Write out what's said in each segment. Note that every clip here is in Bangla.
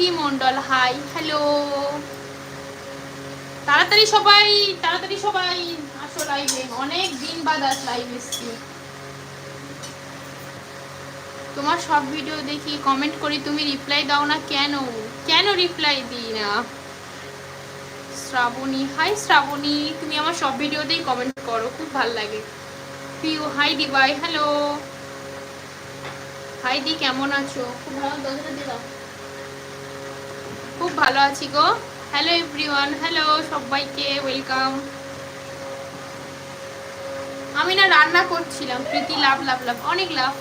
প্রীতি মন্ডল? হাই হ্যালো তাড়াতাড়ি সবাই তাড়াতাড়ি সবাই আসো লাইভে অনেক দিন বাদ আস লাইভ এসছি। তোমার সব ভিডিও দেখি কমেন্ট করি, তুমি রিপ্লাই দাও না কেন? কেন রিপ্লাই দিই না? শ্রাবণী হাই শ্রাবণী, তুমি আমার সব ভিডিওতেই কমেন্ট করো, খুব ভালো লাগে। প্রিয় হাই দিবাই হ্যালো হাই দি, কেমন আছো? খুব ভালো, দরজাটা দিয়ে খুব ভালো আছি গো। হ্যালো এভরিওয়ান হ্যালো সবাইকে ওয়েলকাম আমি না রান্না করছিলাম, প্রীতি, লাভ লাভ লাভ, অনেক লাভ।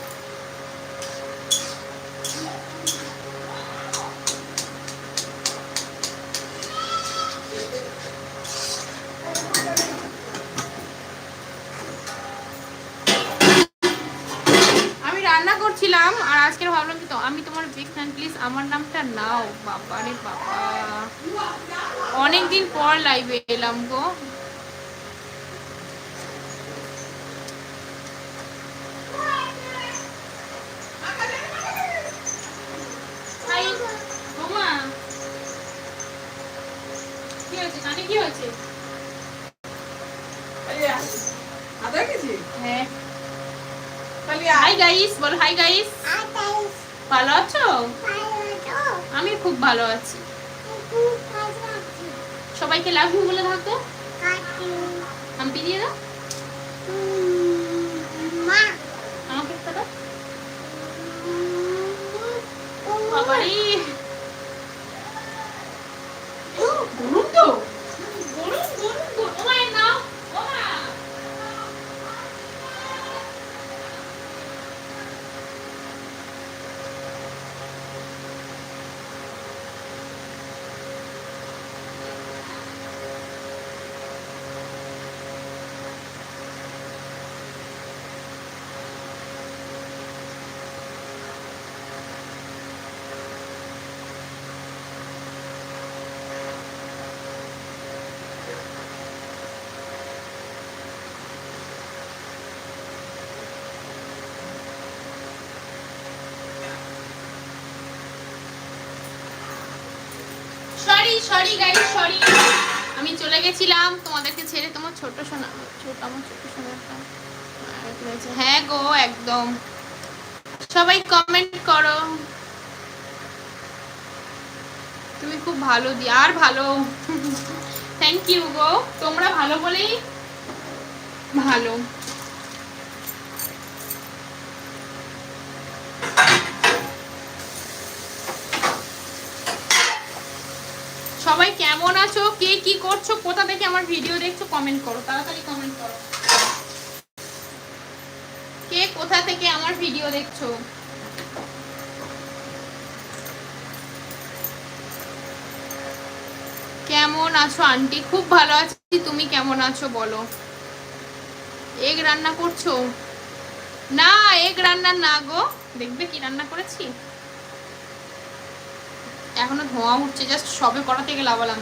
নাও বাবা। অনেকদিন পর লাইভে এলাম গো। কি হয়েছে? হ্যাঁ। হাই গাইস বল হাই গাইস ভালো আছো? আমি খুব ভালো আছি। সবাইকে লাভ ইউ বলে থাকো। হাম্পি দিয়ে দাও। আমাকে একটা দাও বাবারে গরম তো গরম গরম গরম ও মায়ের নাও ও মা সরি গাইস সরি। আমি চলে গেছিলাম, তোমাদেরকে ছেড়ে তোমার ছোট সোনা, ছোট, আমার ছোট সোনাটা হ্যাঁ গো, একদম। সবাই কমেন্ট করো। তুমি খুব ভালো দি, আর ভালো। থ্যাংক ইউ গো। তোমরা ভালো বলেই ভালো। সবাই কেমন আছো? কে কি করছ? কোথা থেকে আমার ভিডিও দেখছ? কমেন্ট করো, তাড়াতাড়ি কমেন্ট করো। কে কোথা থেকে আমার ভিডিও দেখছ? কেমন আছো আন্টি? খুব ভালো আছি, তুমি কেমন আছো বলো। এগ রান্না করছ? না, এগ রান্না না গো। দেখবে কি রান্না করেছি? এখনও ধোঁয়া উঠছে জাস্ট সবে করা থেকে লাভালাম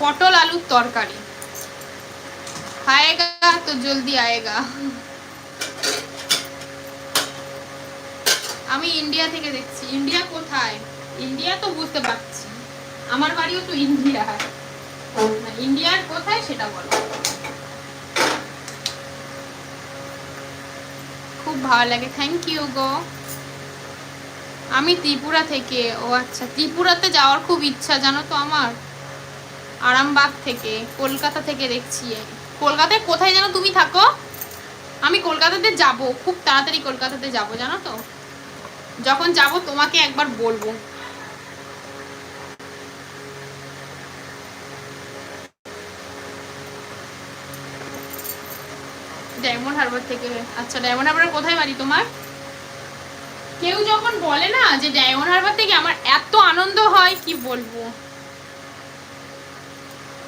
পটল আলুর তরকারি। আয়েগা, তো জলদি আয়েগা। আমি ইন্ডিয়া থেকে দেখছি। ইন্ডিয়া কোথায়? ইন্ডিয়া তো বুঝতে পারছি। আমার বাড়িও তো ইন্ডিয়া। ইন্ডিয়ার কোথায় সেটা বলো। খুব ভালো লাগে। থ্যাংক ইউ গো। আমি ত্রিপুরা থেকে। ও আচ্ছা ত্রিপুরাতে যাওয়ার খুব ইচ্ছা, জানো তো আমার? আরামবাগ থেকে, কলকাতা থেকে দেখছি কলকাতায় কোথায় যেন তুমি থাকো? আমি কলকাতাতে যাব, খুব তাড়াতাড়ি কলকাতাতে যাব, জানো তো? যখন যাব তোমাকে একবার বলব। ডায়মন্ড হারবার থেকে। আচ্ছা ডায়মন্ড হারবার কোথায় বাড়ি তোমার? কেউ যখন বলে না যে ডায়মন্ড হারবার থেকে আমার এত আনন্দ হয়, কি বলব?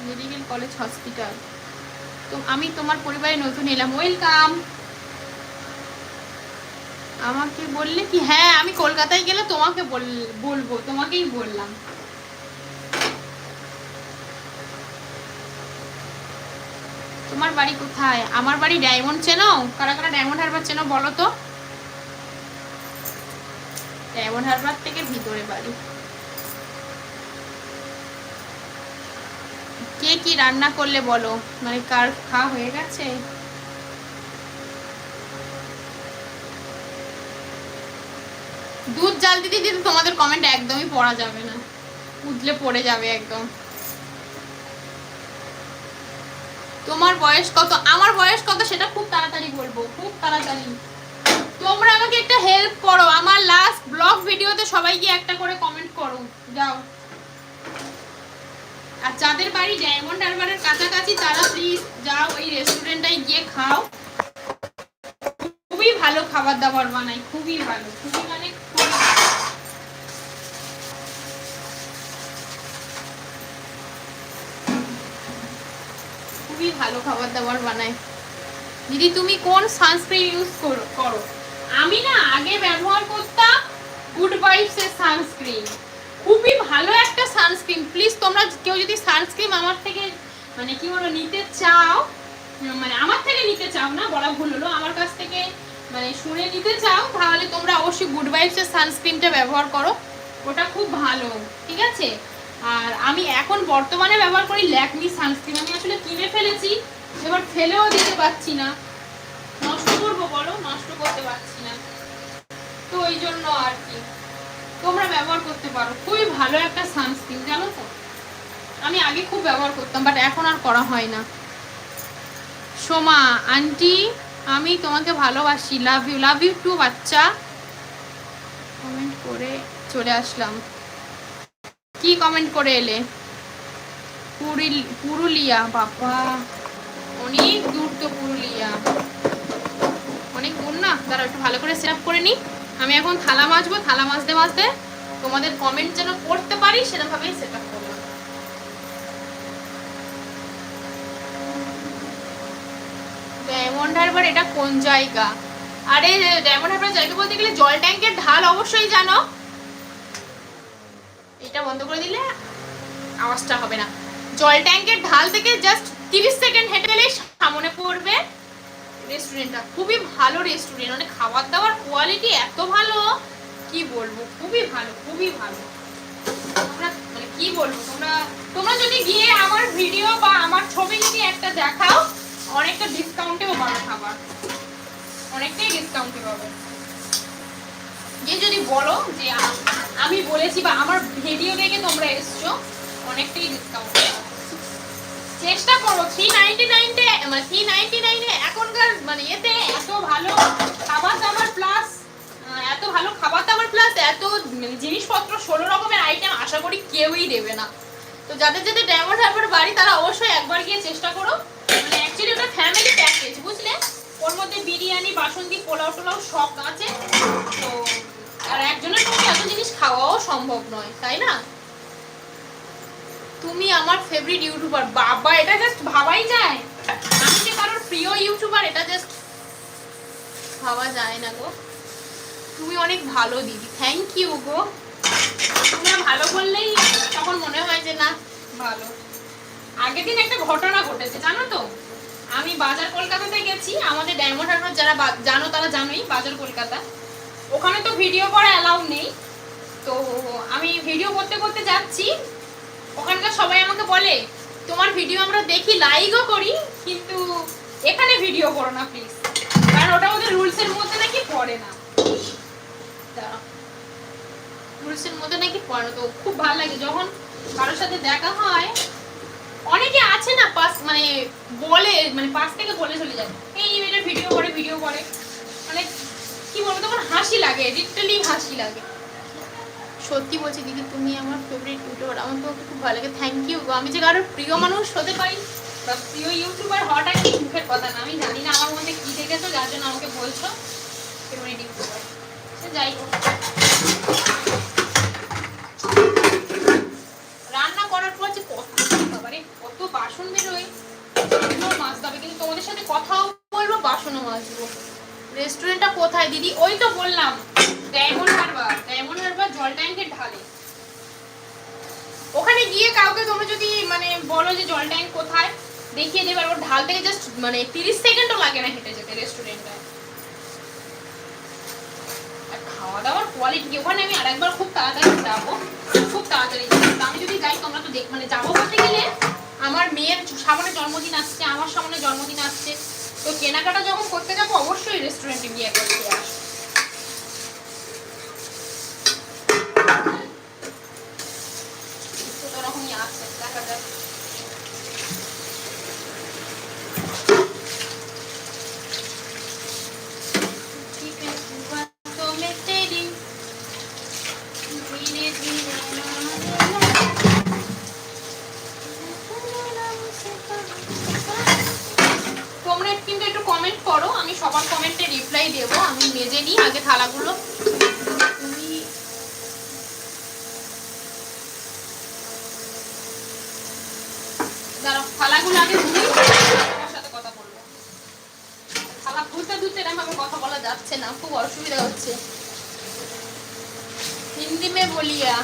Medical college hospital. তো আমি তোমার পরিবারে নতুন এলাম। ওয়েলকাম। আমাকে বললে কি হ্যাঁ আমি কলকাতায় গেলে তোমাকে বল- বলব, তোমাকেই বললাম। তোমার বাড়ি কোথায়? আমার বাড়ি ডায়মন্ড চেনো? কারা কারা ডায়মন্ড হারবার চেনো বলো তো? এমন হারবার থেকে ভিতরে বাড়ি। কে কি রান্না করলে বলো? মানে কার খাওয়া হয়ে গেছে? দুধ জাল দিতে দিতে তোমাদের কমেন্ট একদমই পড়া যাবে না। উদলে পড়ে যাবে একদম। তোমার বয়স কত? আমার বয়স কত সেটা খুব তাড়াতাড়ি বলব, খুব তাড়াতাড়ি। তোমরা আমাকে একটা হেল্প করো। আমার লাস্ট ব্লগ ভিডিওতে সবাই গিয়ে একটা করে কমেন্ট করো। যাও। আর যাদের বাড়ি ডায়মন্ড হারবারের কাছাকাছি, তারা প্লিজ যাও ওই রেস্টুরেন্টটায় গিয়ে খাও। খুবই ভালো খাবার দাবার বানাই খুবই ভালো, খুবই মানে খুবই ভালো। খাবার দাবার বানায়। দিদি, তুমি কোন সানস্ক্রিন ইউজ করো করো? আমি না আগে ব্যবহার করতাম গুড ভাইবস এর সানস্ক্রিন খুবই ভালো একটা সানস্ক্রিন প্লিজ তোমরা কেউ যদি সানস্ক্রিন আমার থেকে মানে কি বলো নিতে চাও মানে আমার থেকে নিতে চাও না, বলা ভুল হলো, আমার কাছ থেকে মানে শুনে নিতে চাও, তাহলে তোমরা অবশ্যই গুড ভাইবস এর সানস্ক্রিনটা ব্যবহার করো। ওটা খুব ভালো, ঠিক আছে? আর আমি এখন বর্তমানে ব্যবহার করি ল্যাকমি সানস্ক্রিন আমি আসলে কিনে ফেলেছি, এবার ফেলেও দিতে পারছি না নষ্ট করব বলো নষ্ট করতে পারছি না তো ওই জন্য আর কি তোমরা ব্যবহার করতে পারো। খুবই ভালো একটা সানস্ক্রিন জানো তো? আমি আগে খুব ব্যবহার করতাম বাট এখন আর করা হয় না। সোমা, আন্টি, আমি তোমাকে ভালোবাসি। Love you love you too বাচ্চা। কমেন্ট করে চলে আসলাম। কি কমেন্ট করে এলে? পুরিল পুরুলিয়া, বাবা। অনেক দূর তো পুরুলিয়া। অনেক দূর না? তারা একটু ভালো করে সেট করে নিই। আমি এখন থালা মাজবো, থালা মাজতে মাজতে তোমাদের কমেন্ট যেন পড়তে পারি, সেরকমভাবেই সেট আপ করলাম ডায়মন্ড হারবার এটা কোন জায়গা? আরে ডায়মন্ড হারবার জায়গা বলতে গেলে জল ট্যাঙ্কের ঢাল অবশ্যই জানো। এটা বন্ধ করে দিলে আওয়াজটা হবে না। জল ট্যাঙ্কের ঢাল থেকে জাস্ট তিরিশ সেকেন্ড হেঁটে গেলেই সামনে পড়বে। রেস্টুরেন্টটা খুবই ভালো রেস্টুরেন্ট মানে খাবার দাবার কোয়ালিটি এত ভালো, কি বলব? খুবই ভালো খুবই ভালো। তোমরা মানে কি বলব? তোমরা তোমরা যদি গিয়ে আমার ভিডিও বা আমার ছবি যদি একটা দেখাও, অনেকটা ডিসকাউন্টেও পাবে খাবার। অনেকটাই ডিসকাউন্টে পাবে। গিয়ে যদি বলো যে আমি বলেছি বা আমার ভিডিও দেখে তোমরা এসছো, অনেকটাই ডিসকাউন্ট চেষ্টা করো থ্রি নাইনটি নাইনটে মানে থ্রি নাইনটি নাইনে এখনকার মানে এতে এত ভালো খাবার দাবার প্লাস এত ভালো খাবার দাবার প্লাস এত জিনিসপত্র ষোলো রকমের আইটেম আশা করি কেউই দেবে না। তো যাদের যাদের ডায়মন্ড হারবার বাড়ি, তারা অবশ্যই একবার গিয়ে চেষ্টা করো। মানে অ্যাকচুয়ালি ওটা ফ্যামিলি প্যাকেজ বুঝলে? ওর মধ্যে বিরিয়ানি, বাসন্তী, পোলাও টোলাও সব আছে। তো, আর একজনের পক্ষে এত জিনিস খাওয়াও সম্ভব নয়, তাই না? তুমি আমার ফেভারিট ইউটিউবার বাবা, এটা জাস্ট ভাবাই যায়। আমি যে কারোর প্রিয় ইউটিউবার এটা জাস্ট ভাবা যায় না গো। তুমি অনেক ভালো দিদি থ্যাংক ইউ গো। তোমরা ভালো বললেই তখন মনে হয় যে না, ভালো। আগের দিন একটা ঘটনা ঘটেছে, জানো তো? আমি বাজার কলকাতাতে গেছি, আমাদের ডায়মন্ড হারবার যারা জানো তারা জানোই বাজার কলকাতা। ওখানে তো ভিডিও করা অ্যালাউ নেই। তো আমি ভিডিও করতে করতে যাচ্ছি ওখানকার সবাই আমাকে বলে, তোমার ভিডিও আমরা দেখি লাইকও করি, কিন্তু এখানে ভিডিও করো না প্লিজ কারণ ওটা ওদের রুলসের মধ্যে নাকি পড়ে না। রুলসের মধ্যে নাকি পড়ে তো খুব ভালো লাগে, যখন কারোর সাথে দেখা হয়, অনেকে আছে না পাস মানে বলে মানে পাশ থেকে বলে চলে যায়, এই এটা ভিডিও করে ভিডিও করে। মানে কি বলব, তখন হাসি লাগে লিটারালি হাসি লাগে। সত্যি বলছি দিদি, তুমি আমার ফেভারিট ইউটিউবার আমার তোমাকে খুব ভালো লাগে। থ্যাংক ইউ আমি যে কারোর প্রিয় মানুষ হতে পারি, বা প্রিয় ইউটিউবার হওয়াটা কি মুখের কথা না? আমি জানি না আমার মধ্যে কী দেখেছ, যার জন্য আমাকে বলছো। ফেভারিট ইউটিউবার সে যাই হোক। রান্না করার পর যে কত বাবারে, কত বাসন বেরোয় মাজতে হবে কিন্তু তোমাদের সাথে কথাও বলব, বাসনও মাজবো। রেস্টুরেন্টটা কোথায়, দিদি? ওই তো বললাম, ডায়মন্ড হারবার ডায়মন্ড হারবার জল ট্যাঙ্কের ঢালে। ওখানে গিয়ে কাউকে তোমরা যদি মানে বলো যে জল ট্যাঙ্ক কোথায়, দেখিয়ে দেবে। আর ওর ঢাল থেকে জাস্ট মানে তিরিশ সেকেন্ডও লাগে না হেঁটে যেতে রেস্টুরেন্টটায় আর খাওয়া দাওয়ার কোয়ালিটি ওখানে আমি আরেকবার খুব তাড়াতাড়ি যাব। খুব তাড়াতাড়ি যাব। আমি যদি যাই, তোমরা তো দেখ মানে যাব বলতে গেলে, আমার মেয়ের সামনে জন্মদিন আসছে, আমার সামনে জন্মদিন আসছে। তো কেনাকাটা যখন করতে যাব অবশ্যই রেস্টুরেন্টে গিয়ে একবার খেয়ে আসব। কত রকমই কমেন্ট করো, আমি সবার কমেন্টে রিপ্লাই দেব, আমি মেজে নিই, আগে থালাগুলো কথা বলা যাচ্ছে না, খুব অসুবিধা হচ্ছে। হিন্দি বলিয়া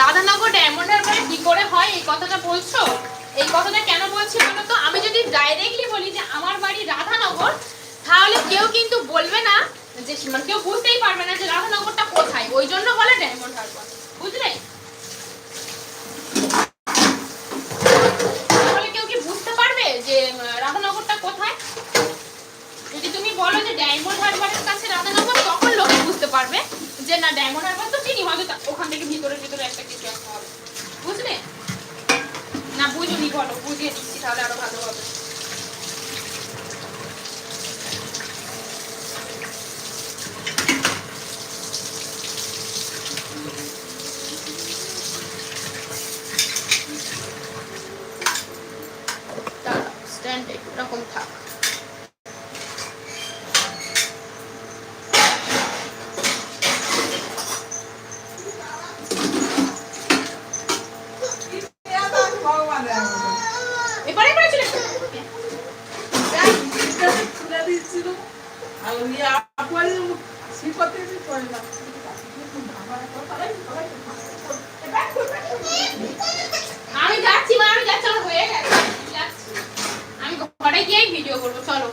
রাধানগর ডায়মন্ড হারবারে কি করে হয়? এই কথাটা বলছো? এই কথাটা কেন বলছি বলো তো? আমি যদি ডাইরেক্টলি বলি যে আমার বাড়ি রাধানগর, তাহলে কেউ কিন্তু বলবে না যে মানে কেউ বুঝতেই পারবে না যে রাধানগরটা কোথায়। ওই জন্য বলে ডায়মন্ড হারবার বুঝলে? তাহলে কেউ কি বুঝতে পারবে যে রাধানগরটা কোথায়? যদি তুমি বলো যে ডায়মন্ড হারবারের কাছে রাধানগর, তখন বুঝতে পারবে যে না, ডায়মন্ড হারবার তো চিনি, হয়তো ওখান থেকে ভিতরে ভিতরে একটা কিছু একটা হবে। বুঝলে? না, বুঝুনি, বলো, বুঝিয়ে দিচ্ছি, তাহলে আরও ভালো হবে স্ট্যান্ড এরকম থাক ভগবানের এবারে এবারে চলে এসো। তুলে দিচ্ছিল আর ওই আপনি শিপতে করে না আমি যাচ্ছি মা আমি যাচ্ছি আমার হয়ে গেছে আমি যাচ্ছি আমি ঘরে গিয়েই ভিডিও করব চলো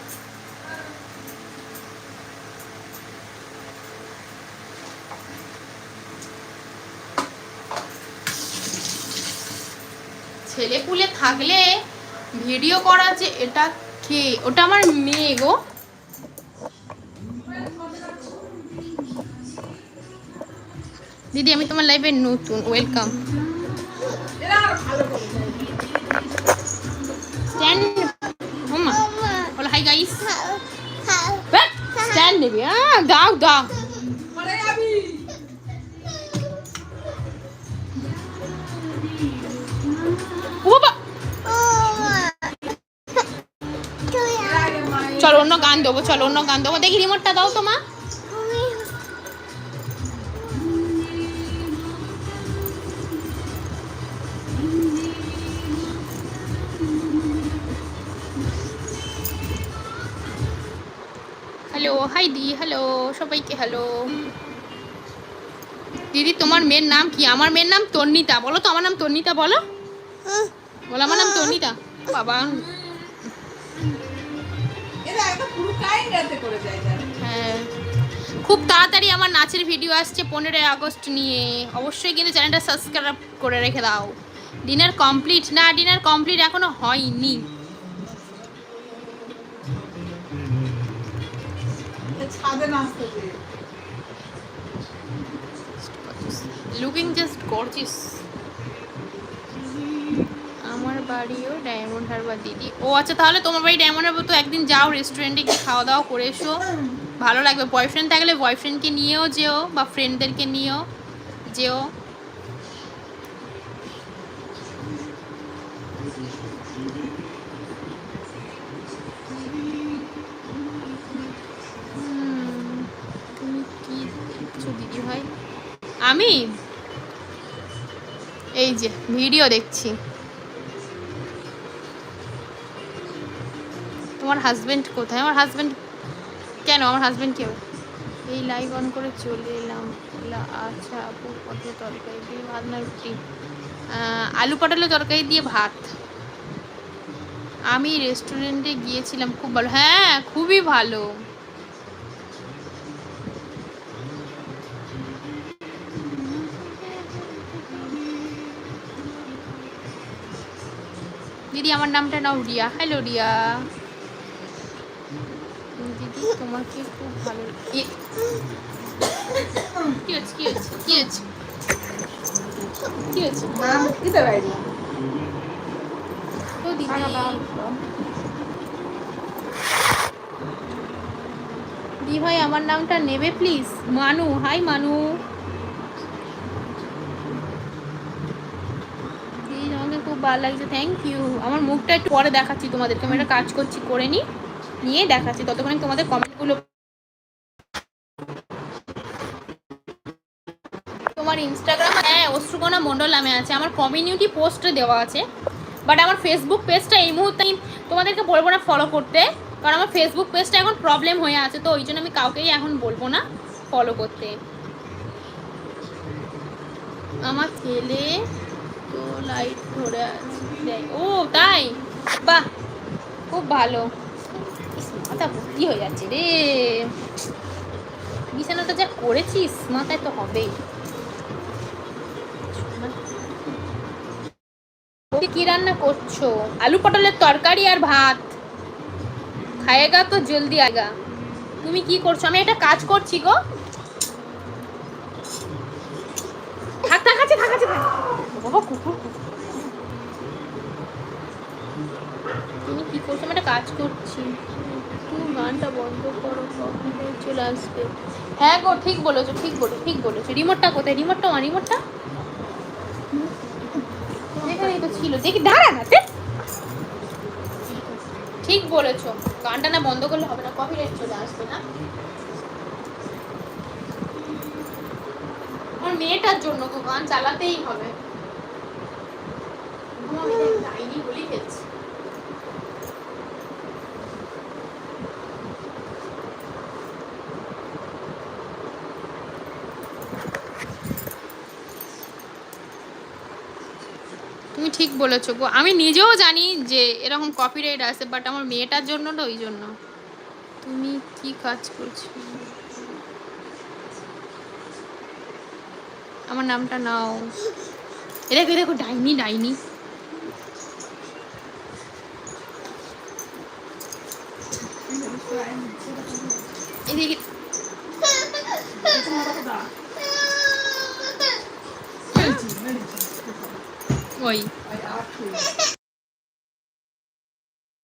ছেলে পুলে থাকলে ভিডিও করা যে এটা কে? ওটা আমার মেয়ে গো। দিদি আমি তোমার লাইফে নতুন। ওয়েলকাম। স্ট্যান্ড ওমা বলো হাই গাইস স্ট্যান্ড নেবে। হ্যাঁ দাও দাও। অন্য গান দেবো চলো অন্য গান দেবো। দেখি রিমোটটা দাও তো মা। হ্যালো হাই দি হ্যালো সবাইকে হ্যালো দিদি তোমার মেয়ের নাম কি? আমার মেয়ের নাম তন্নিতা বলো তো আমার নাম তন্নিতা বলো। বলো আমার নাম তন্নিতা। বাবা। রাতে করে যায় হ্যাঁ। খুব তাড়াতাড়ি আমার নাচের ভিডিও আসছে পনেরোই আগস্ট নিয়ে। অবশ্যই কিন্তু চ্যানেলটা সাবস্ক্রাইব করে রেখে দাও। Dinner complete? না ডিনার কমপ্লিট এখনও হয়নি। লুকিং জাস্ট আমার বাড়িও ডায়মন্ড হারবার দিদি। ও আচ্ছা তাহলে তোমার বাড়ি ডায়মন্ড হারবার তো একদিন যাও রেস্টুরেন্টে গিয়ে খাওয়া দাওয়া করে এসো। ভালো লাগবে। বয়ফ্রেন্ড থাকলে বয়ফ্রেন্ডকে নিয়েও যেও বা ফ্রেন্ডদেরকে নিয়েও যেও। দিদি ভাই? আমি? এই যে ভিডিও দেখছি। তোমার হাজবেন্ড কোথায়? আমার হাজব্যান্ড কেন? আমার হাজব্যান্ড কেউ? এই লাইভ অন করে চলে এলাম। আচ্ছা আপু, কত তরকারি দিয়ে ভাত না রুটি? আলু পটলের তরকারি দিয়ে ভাত। আমি রেস্টুরেন্টে গিয়েছিলাম, খুব ভালো। হ্যাঁ খুবই ভালো। দিদি, আমার নামটা নাও রিয়া। হ্যালো রিয়া। তোমাকে খুব ভালো কি হচ্ছে কি হচ্ছে কি হচ্ছে? কি হচ্ছে? নাম দিতে পারি তো দিদি। দি ভাই আমার নামটা নেবে প্লিজ মানু হাই মানু। দি আমাকে খুব ভালো লাগছে থ্যাংক ইউ আমার মুখটা একটু পরে দেখাচ্ছি তোমাদেরকে আমি একটা কাজ করছি করে নি নিয়ে দেখাচ্ছি। ততক্ষণে তোমাদের কমেন্টগুলো তোমার ইনস্টাগ্রাম হ্যাঁ অশ্রুকণা মণ্ডল নামে আছে। আমার কমিউনিটি পোস্টে দেওয়া আছে। বাট আমার ফেসবুক পেজটা এই মুহূর্তে আমি তোমাদেরকে বলব না ফলো করতে। কারণ আমার ফেসবুক পেজটা এখন প্রবলেম হয়ে আছে। তো ওই জন্য আমি কাউকেই এখন বলব না ফলো করতে। আমার ছেলে তো লাইট ধরে আছে। ও, তাই? বাহ! খুব ভালো। মাথা ভর্তি হয়ে যাচ্ছে রে। বিছানাটা যা করেছিস, মাথায় তো হবেই। কি রান্না করছ? আলু পটলের তরকারি আর ভাত। খায়েগা তো জলদি আয়গা। তুমি কি করছ? আমি একটা কাজ করছি গো। থাক থাক, আছে থাক, আছে। বাবা, কুকুর কুকুর। তুমি কি করছ? আমি একটা কাজ করছি। তুমি গানটা বন্ধ করো চলে আসবে? হ্যাঁ গো, ঠিক বলেছ, ঠিক বলো, ঠিক বলেছ। রিমোটটা কোথায়? রিমোটটা আমার রিমোটটা? তো ছিল। দেখি, দাঁড়া না ঠিক বলেছ। গানটা না বন্ধ করলে হবে না কপিরাইট চলে আসবে না। আমার মেয়েটার জন্য গান চালাতেই হবে। মেয়ে ডাইনি বলি ফেলছে তুমি ঠিক বলেছ গো। আমি নিজেও জানি যে এরকম কপিরাইট আছে বাট আমার মেয়েটার জন্য না, ওই জন্য। তুমি কি কাজ করছ? আমার নামটা নাও। দেখো দেখো, ডাইনি ডাইনি। এদিকে আর